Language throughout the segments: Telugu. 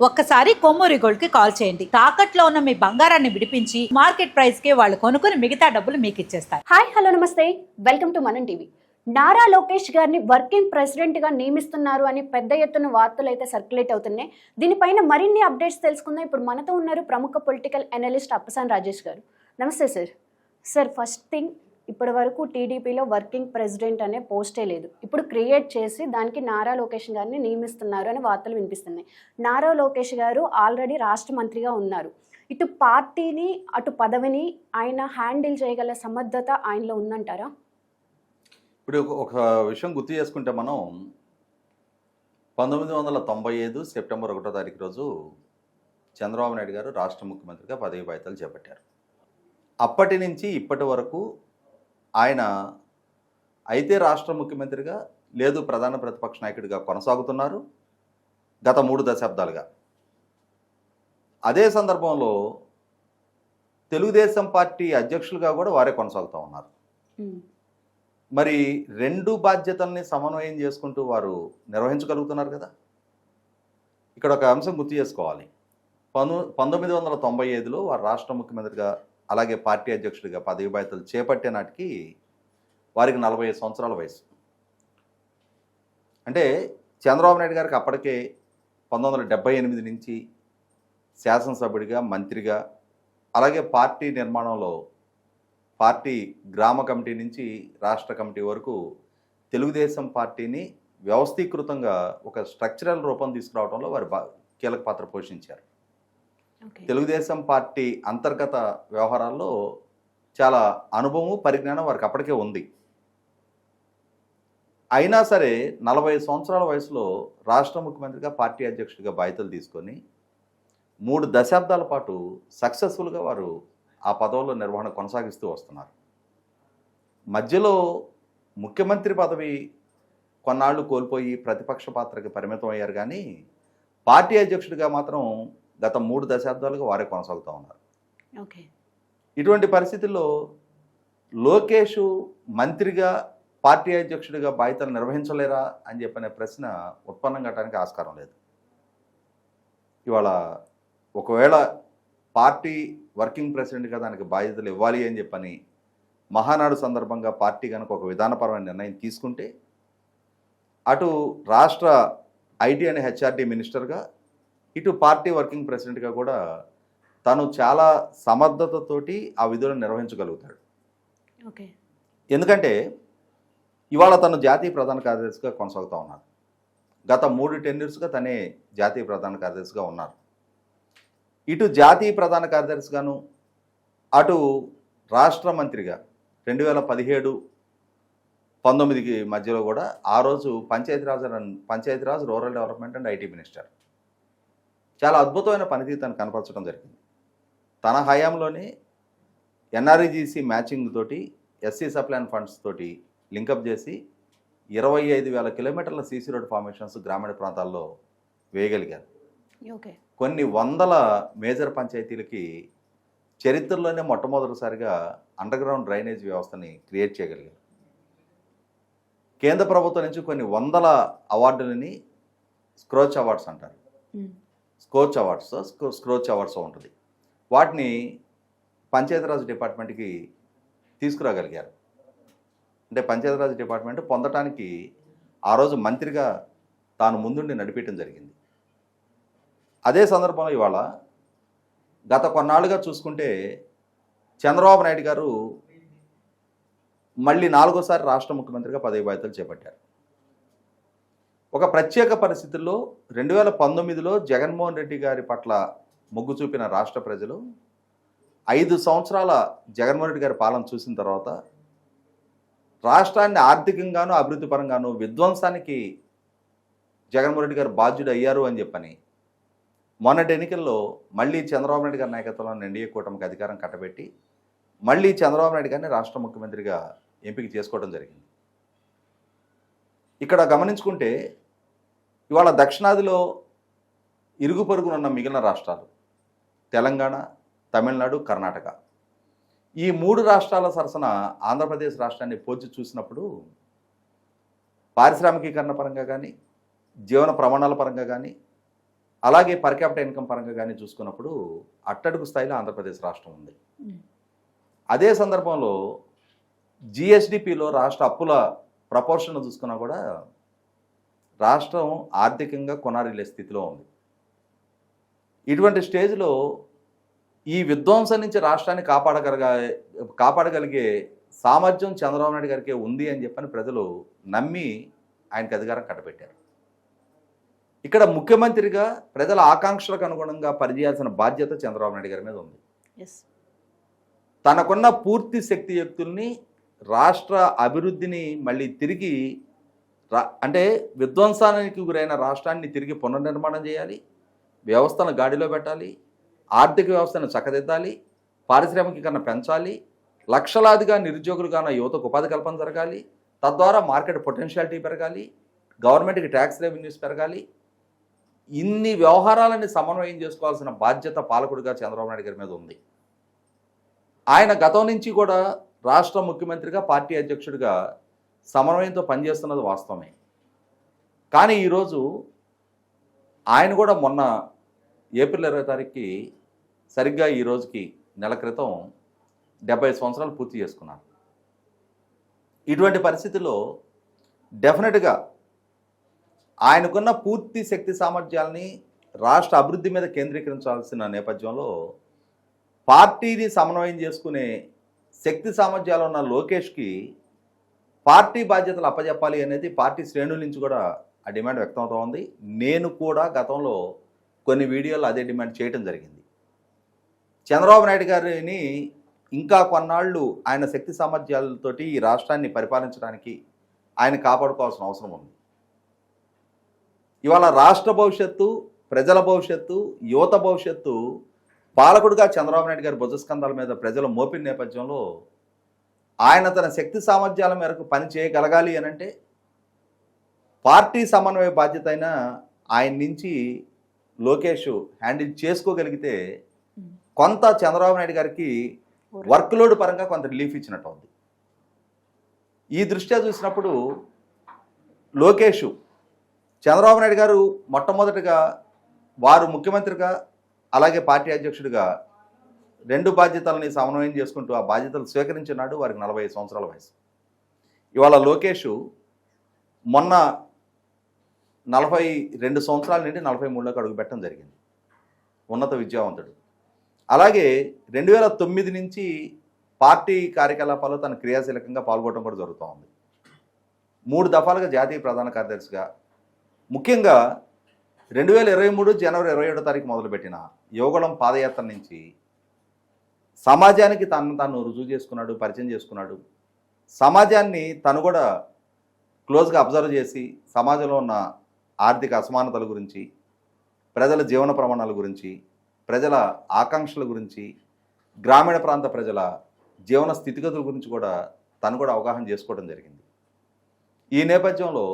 ఒక్కసారి కొమ్మూరి గోల్డ్కి కాల్ చేయండి. తాకట్లో ఉన్న మీ బంగారాన్ని విడిపించి మార్కెట్ ప్రైస్కి వాళ్ళు కొనుక్కుని మిగతా డబ్బులు మీకు ఇచ్చేస్తారు. హాయ్ హలో నమస్తే. Welcome to Manam TV. Nara Lokesh గారిని వర్కింగ్ ప్రెసిడెంట్గా నియమిస్తున్నారు అని పెద్ద ఎత్తున వార్తలు అయితే సర్క్యులేట్ అవుతున్నాయి. దీనిపైన మరిన్ని అప్డేట్స్ తెలుసుకుందాం. ఇప్పుడు మనతో ఉన్నారు ప్రముఖ పొలిటికల్ అనలిస్ట్ అప్పసాన్ రాజేష్ గారు. నమస్తే సార్. సార్ ఫస్ట్ థింగ్ ఇప్పటి వరకు టీడీపీలో వర్కింగ్ ప్రెసిడెంట్ అనే పోస్టే లేదు. ఇప్పుడు క్రియేట్ చేసి దానికి నారా లోకేష్ గారిని నియమిస్తున్నారు అని వార్తలు వినిపిస్తున్నాయి. నారా లోకేష్ గారు ఆల్రెడీ రాష్ట్ర మంత్రిగా ఉన్నారు. ఇటు పార్టీని అటు పదవిని ఆయన హ్యాండిల్ చేయగల సమర్థత ఆయనలో ఉందంటారా? ఇప్పుడు ఒక- విషయం గుర్తు చేసుకుంటే మనం పంతొమ్మిది వందల తొంభై ఐదు సెప్టెంబర్ ఒకటో తారీఖు రోజు చంద్రబాబు నాయుడు గారు రాష్ట్ర ముఖ్యమంత్రిగా పదవి బాధ్యతలు చేపట్టారు. అప్పటి నుంచి ఇప్పటి వరకు ఆయన అయితే రాష్ట్ర ముఖ్యమంత్రిగా లేదు ప్రధాన ప్రతిపక్ష నాయకుడిగా కొనసాగుతున్నారు గత మూడు దశాబ్దాలుగా. అదే సందర్భంలో తెలుగుదేశం పార్టీ అధ్యక్షులుగా కూడా వారే కొనసాగుతూ ఉన్నారు. మరి రెండు బాధ్యతల్ని సమన్వయం చేసుకుంటూ వారు నిర్వహించగలుగుతున్నారు కదా? ఇక్కడ ఒక అంశం గుర్తు చేసుకోవాలి. పంతొ పంతొమ్మిది వందల తొంభై ఐదులో వారు రాష్ట్ర ముఖ్యమంత్రిగా అలాగే పార్టీ అధ్యక్షుడిగా పదవి బాధ్యతలు చేపట్టే నాటికి వారికి నలభై ఐదు సంవత్సరాల వయసు. అంటే చంద్రబాబు నాయుడు గారికి అప్పటికే పంతొమ్మిది వందల ఎనిమిది నుంచి శాసనసభ్యుడిగా మంత్రిగా అలాగే పార్టీ నిర్మాణంలో పార్టీ గ్రామ కమిటీ నుంచి రాష్ట్ర కమిటీ వరకు తెలుగుదేశం పార్టీని వ్యవస్థీకృతంగా ఒక స్ట్రక్చరల్ రూపం తీసుకురావడంలో వారు బా కీలక పాత్ర పోషించారు. తెలుగుదేశం పార్టీ అంతర్గత వ్యవహారాల్లో చాలా అనుభవం పరిజ్ఞానం వారికి అప్పటికే ఉంది. అయినా సరే నలభై సంవత్సరాల వయసులో రాష్ట్ర ముఖ్యమంత్రిగా పార్టీ అధ్యక్షుడిగా బాధ్యతలు తీసుకొని మూడు దశాబ్దాల పాటు సక్సెస్ఫుల్గా వారు ఆ పదవుల్లో నిర్వహణ కొనసాగిస్తూ వస్తున్నారు. మధ్యలో ముఖ్యమంత్రి పదవి కొన్నాళ్ళు కోల్పోయి ప్రతిపక్ష పాత్రకి పరిమితం అయ్యారు కానీ పార్టీ అధ్యక్షుడిగా మాత్రం గత మూడు దశాబ్దాలుగా వారే కొనసాగుతూ ఉన్నారు. ఓకే. ఇటువంటి పరిస్థితుల్లో లోకేష్ మంత్రిగా పార్టీ అధ్యక్షుడిగా బాధ్యతలు నిర్వహించలేరా అని చెప్పిన ప్రశ్న ఉత్పన్నం కావడానికి ఆస్కారం లేదు. ఇవాళ ఒకవేళ పార్టీ వర్కింగ్ ప్రెసిడెంట్గా దానికి బాధ్యతలు ఇవ్వాలి అని చెప్పని మహానాడు సందర్భంగా పార్టీ కనుక ఒక విధానపరమైన నిర్ణయం తీసుకుంటే అటు రాష్ట్ర ఐటీ అండ్ హెచ్ఆర్టీ మినిస్టర్గా ఇటు పార్టీ వర్కింగ్ ప్రెసిడెంట్గా కూడా తను చాలా సమర్థతతోటి ఆ విధులను నిర్వహించగలుగుతాడు. ఓకే. ఎందుకంటే ఇవాళ తను జాతీయ ప్రధాన కార్యదర్శిగా కొనసాగుతూ ఉన్నారు. గత మూడు టెన్యూర్స్గా తనే జాతీయ ప్రధాన కార్యదర్శిగా ఉన్నారు. ఇటు జాతీయ ప్రధాన కార్యదర్శిగాను అటు రాష్ట్ర మంత్రిగా రెండు వేల పదిహేడు పంతొమ్మిదికి మధ్యలో కూడా ఆ రోజు Panchayati Raj Panchayati Raj rural development and IT minister. చాలా అద్భుతమైన పనితీరు తను కనపరచడం జరిగింది. తన హయాంలోనే ఎన్ఆర్ఈజీసీ మ్యాచింగ్ తోటి ఎస్సీ సప్లైన్ ఫండ్స్ తోటి లింకప్ చేసి ఇరవై ఐదు వేల కిలోమీటర్ల సీసీ రోడ్ ఫార్మేషన్స్ గ్రామీణ ప్రాంతాల్లో వేయగలిగారు. ఓకే. కొన్ని వందల మేజర్ పంచాయతీలకి చరిత్రలోనే మొట్టమొదటిసారిగా అండర్ గ్రౌండ్ డ్రైనేజ్ వ్యవస్థని క్రియేట్ చేయగలిగారు. కేంద్ర ప్రభుత్వం నుంచి కొన్ని వందల అవార్డులని స్క్రోచ్ అవార్డ్స్ అంటారు. స్కోచ్ అవార్డ్స్ స్క్రోచ్ అవార్డ్స్ ఉంటుంది. వాటిని పంచాయతీరాజ్ డిపార్ట్మెంట్కి తీసుకురాగలిగారు. అంటే పంచాయతీరాజ్ డిపార్ట్మెంట్ పొందటానికి ఆ రోజు మంత్రిగా తాను ముందుండి నడిపించడం జరిగింది. అదే సందర్భంలో ఇవాళ గత కొన్నాళ్ళుగా చూసుకుంటే చంద్రబాబు నాయుడు గారు మళ్ళీ నాలుగోసారి రాష్ట్ర ముఖ్యమంత్రిగా పదవి బాధ్యతలు చేపట్టారు. ఒక ప్రత్యేక పరిస్థితుల్లో రెండు వేల పంతొమ్మిదిలో జగన్మోహన్ రెడ్డి గారి పట్ల మొగ్గు చూపిన రాష్ట్ర ప్రజలు ఐదు సంవత్సరాల జగన్మోహన్ రెడ్డి గారి పాలన చూసిన తర్వాత రాష్ట్రాన్ని ఆర్థికంగాను అభివృద్ధి పరంగాను విధ్వంసానికి జగన్మోహన్ రెడ్డి గారు బాధ్యుడు అయ్యారు అని చెప్పని మొన్నటి ఎన్నికల్లో మళ్ళీ చంద్రబాబు నాయుడు గారి నాయకత్వంలో ఎన్డీఏ కూటమికి అధికారం కట్టబెట్టి మళ్ళీ చంద్రబాబు నాయుడు గారిని రాష్ట్ర ముఖ్యమంత్రిగా ఎంపిక చేసుకోవడం జరిగింది. ఇక్కడ గమనించుకుంటే ఇవాళ దక్షిణాదిలో ఇరుగు పొరుగునున్న మిగిలిన రాష్ట్రాలు తెలంగాణ తమిళనాడు కర్ణాటక ఈ మూడు రాష్ట్రాల సరసన ఆంధ్రప్రదేశ్ రాష్ట్రాన్ని పోల్చి చూసినప్పుడు పారిశ్రామికీకరణ పరంగా కానీ జీవన ప్రమాణాల పరంగా కానీ అలాగే పర్ క్యాపిటల్ ఇన్కమ్ పరంగా కానీ చూసుకున్నప్పుడు అట్టడుగు స్థాయిలో ఆంధ్రప్రదేశ్ రాష్ట్రం ఉంది. అదే సందర్భంలో జిఎస్డిపిలో రాష్ట్ర అప్పుల ప్రపోర్షన్ చూసుకున్నా కూడా రాష్ట్రం ఆర్థికంగా కొనారిల్లే స్థితిలో ఉంది. ఇటువంటి స్టేజ్లో ఈ విధ్వంసం నుంచి రాష్ట్రాన్ని కాపాడగలగ కాపాడగలిగే సామర్థ్యం చంద్రబాబు నాయుడు గారికి ఉంది అని చెప్పని ప్రజలు నమ్మి ఆయనకు అధికారం కట్టబెట్టారు. ఇక్కడ ముఖ్యమంత్రిగా ప్రజల ఆకాంక్షలకు అనుగుణంగా పనిచేయాల్సిన బాధ్యత చంద్రబాబు నాయుడు గారి మీద ఉంది. తనకున్న పూర్తి శక్తియుక్తుల్ని రాష్ట్ర అభివృద్ధిని మళ్ళీ తిరిగి అంటే విధ్వంసానికి గురైన రాష్ట్రాన్ని తిరిగి పునర్నిర్మాణం చేయాలి వ్యవస్థను గాడిలో పెట్టాలి ఆర్థిక వ్యవస్థను చక్కదిద్దాలి పారిశ్రామికీకరణ పెంచాలి లక్షలాదిగా నిరుద్యోగులుగా యువతకు ఉపాధి కల్పన జరగాలి తద్వారా మార్కెట్ పొటెన్షియాలిటీ పెరగాలి గవర్నమెంట్కి ట్యాక్స్ రెవెన్యూస్ పెరగాలి. ఇన్ని వ్యవహారాలని సమన్వయం చేసుకోవాల్సిన బాధ్యత పాలకుడిగా చంద్రబాబు నాయుడు గారి మీద ఉంది. ఆయన గతం నుంచి కూడా రాష్ట్ర ముఖ్యమంత్రిగా పార్టీ అధ్యక్షుడిగా సమన్వయంతో పనిచేస్తున్నది వాస్తవమే. కానీ ఈరోజు ఆయన కూడా మొన్న ఏప్రిల్ ఇరవై తారీఖుకి సరిగ్గా ఈ రోజుకి నెల క్రితం డెబ్బై సంవత్సరాలు పూర్తి చేసుకున్నారు. ఇటువంటి పరిస్థితుల్లో డెఫినెట్గా ఆయనకున్న పూర్తి శక్తి సామర్థ్యాల్ని రాష్ట్ర అభివృద్ధి మీద కేంద్రీకరించాల్సిన నేపథ్యంలో పార్టీని సమన్వయం చేసుకునే శక్తి సామర్థ్యాలు ఉన్న లోకేష్కి పార్టీ బాధ్యతలు అప్పజెప్పాలి అనేది పార్టీ శ్రేణుల నుంచి కూడా ఆ డిమాండ్ వ్యక్తమవుతూ ఉంది. నేను కూడా గతంలో కొన్ని వీడియోలు అదే డిమాండ్ చేయటం జరిగింది. చంద్రబాబు నాయుడు గారిని ఇంకా కొన్నాళ్ళు ఆయన శక్తి సామర్థ్యాలతోటి ఈ రాష్ట్రాన్ని పరిపాలించడానికి ఆయన కాపాడుకోవాల్సిన అవసరం ఉంది. ఇవాళ రాష్ట్ర భవిష్యత్తు ప్రజల భవిష్యత్తు యువత భవిష్యత్తు పాలకుడుగా చంద్రబాబు నాయుడు గారి భుజస్కంధాల మీద ప్రజలు మోపిన నేపథ్యంలో ఆయన తన శక్తి సామర్థ్యాల మేరకు పని చేయగలగాలి అని అంటే పార్టీ సమన్వయ బాధ్యత అయిన ఆయన నుంచి లోకేష్ హ్యాండిల్ చేసుకోగలిగితే కొంత చంద్రబాబు నాయుడు గారికి వర్క్ లోడ్ పరంగా కొంత రిలీఫ్ ఇచ్చినట్టు ఉంది ఈ దృష్ట్యా చూసినప్పుడు లోకేష్ చంద్రబాబు నాయుడు గారు మొట్టమొదటిగా వారు ముఖ్యమంత్రిగా అలాగే పార్టీ అధ్యక్షుడిగా రెండు బాధ్యతలని సమన్వయం చేసుకుంటూ ఆ బాధ్యతలు స్వీకరించినాడు వారికి నలభై సంవత్సరాల వయసు. ఇవాళ లోకేష్ మొన్న నలభై రెండు సంవత్సరాల నుండి నలభై మూడులోకి అడుగుపెట్టడం జరిగింది. ఉన్నత విద్యావంతుడు. అలాగే రెండు వేల తొమ్మిది నుంచి పార్టీ కార్యకలాపాల్లో తన క్రియాశీలకంగా పాల్గొనడం కూడా జరుగుతూ ఉంది. మూడు దఫాలుగా జాతీయ ప్రధాన కార్యదర్శిగా ముఖ్యంగా రెండు వేల ఇరవై మూడు జనవరి ఇరవై ఏడో తారీఖు మొదలుపెట్టిన యోగళం పాదయాత్ర నుంచి సమాజానికి తను తను రుజువు చేసుకున్నాడు పరిచయం చేసుకున్నాడు. సమాజాన్ని తను కూడా క్లోజ్గా అబ్జర్వ్ చేసి సమాజంలో ఉన్న ఆర్థిక అసమానతల గురించి ప్రజల జీవన ప్రమాణాల గురించి ప్రజల ఆకాంక్షల గురించి గ్రామీణ ప్రాంత ప్రజల జీవన స్థితిగతుల గురించి కూడా తను కూడా అవగాహన చేసుకోవడం జరిగింది. ఈ నేపథ్యంలో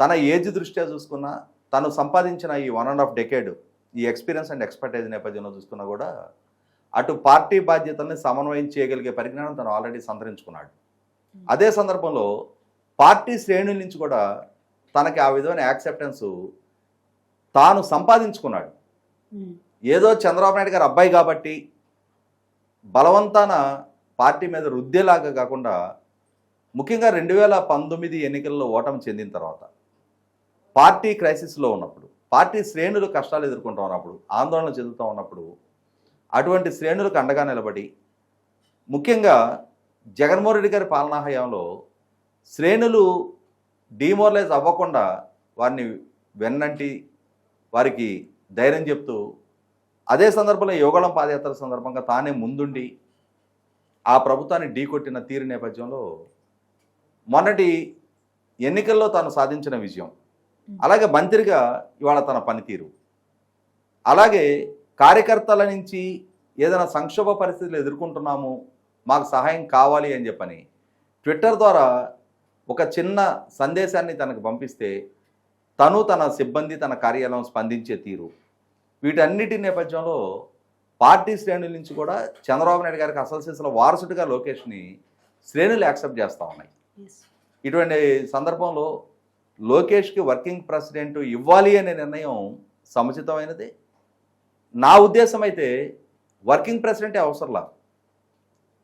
తన ఏజ్ దృష్ట్యా చూసుకున్నా తను సంపాదించిన ఈ వన్ అండ్ హాఫ్ డెకేడ్ ఈ ఎక్స్పీరియన్స్ అండ్ ఎక్స్పర్టైజ్ నేపథ్యంలో చూసుకున్నా కూడా అటు పార్టీ బాధ్యతల్ని సమన్వయం చేయగలిగే పరిజ్ఞానం తను ఆల్రెడీ సంతరించుకున్నాడు. అదే సందర్భంలో పార్టీ శ్రేణుల నుంచి కూడా తనకి ఆ విధమైన యాక్సెప్టెన్స్ తాను సంపాదించుకున్నాడు. ఏదో చంద్రబాబు నాయుడు గారు అబ్బాయి కాబట్టి బలవంతాన పార్టీ మీద రుద్దేలాగా కాకుండా ముఖ్యంగా రెండు వేల పంతొమ్మిది ఎన్నికల్లో ఓటమి చెందిన తర్వాత పార్టీ క్రైసిస్లో ఉన్నప్పుడు పార్టీ శ్రేణులు కష్టాలు ఎదుర్కొంటూ ఉన్నప్పుడు ఆందోళన చెందుతూ ఉన్నప్పుడు అటువంటి శ్రేణులకు అండగా నిలబడి ముఖ్యంగా జగన్మోహన్ రెడ్డి గారి పాలనా హయాంలో శ్రేణులు డిమోరలైజ్ అవ్వకుండా వారిని వెన్నంటి వారికి ధైర్యం చెప్తూ అదే సందర్భంలో యోగళం పాదయాత్ర సందర్భంగా తానే ముందుండి ఆ ప్రభుత్వాన్ని ఢీకొట్టిన తీరు నేపథ్యంలో మొన్నటి ఎన్నికల్లో తాను సాధించిన విజయం. అలాగే మంత్రిగా ఇవాళ తన పనితీరు. అలాగే కార్యకర్తల నుంచి ఏదైనా సంక్షోభ పరిస్థితులు ఎదుర్కొంటున్నాము మాకు సహాయం కావాలి అని చెప్పని ట్విట్టర్ ద్వారా ఒక చిన్న సందేశాన్ని తనకు పంపిస్తే తను తన సిబ్బంది తన కార్యాలయం స్పందించే తీరు. వీటన్నిటి నేపథ్యంలో పార్టీ శ్రేణుల నుంచి కూడా చంద్రబాబు నాయుడు గారికి అసలు వారసుడిగా లోకేష్ని శ్రేణులు యాక్సెప్ట్ చేస్తూ ఉన్నాయి. ఇటువంటి సందర్భంలో లోకేష్కి వర్కింగ్ ప్రెసిడెంట్ ఇవ్వాలి అనే నిర్ణయం సముచితమైనది? నా ఉద్దేశం అయితే వర్కింగ్ ప్రెసిడెంటే అవసరంలా.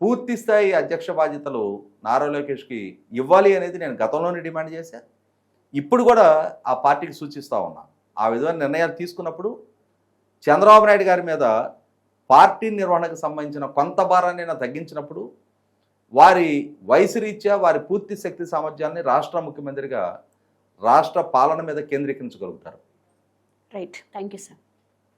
పూర్తి స్థాయి అధ్యక్ష బాధ్యతలు నారా లోకేష్కి ఇవ్వాలి అనేది నేను గతంలోనే డిమాండ్ చేశాను ఇప్పుడు కూడా ఆ పార్టీకి సూచిస్తూ ఉన్నా. ఆ విధమైన నిర్ణయాలు తీసుకున్నప్పుడు చంద్రబాబు నాయుడు గారి మీద పార్టీ నిర్వహణకు సంబంధించిన కొంత భారాన్ని నేను తగ్గించినప్పుడు వారి వయసు రీత్యా వారి పూర్తి శక్తి సామర్థ్యాన్ని రాష్ట్ర ముఖ్యమంత్రిగా రాష్ట్ర పాలన మీద కేంద్రీకరించగలుగుతారు. Right thank you sir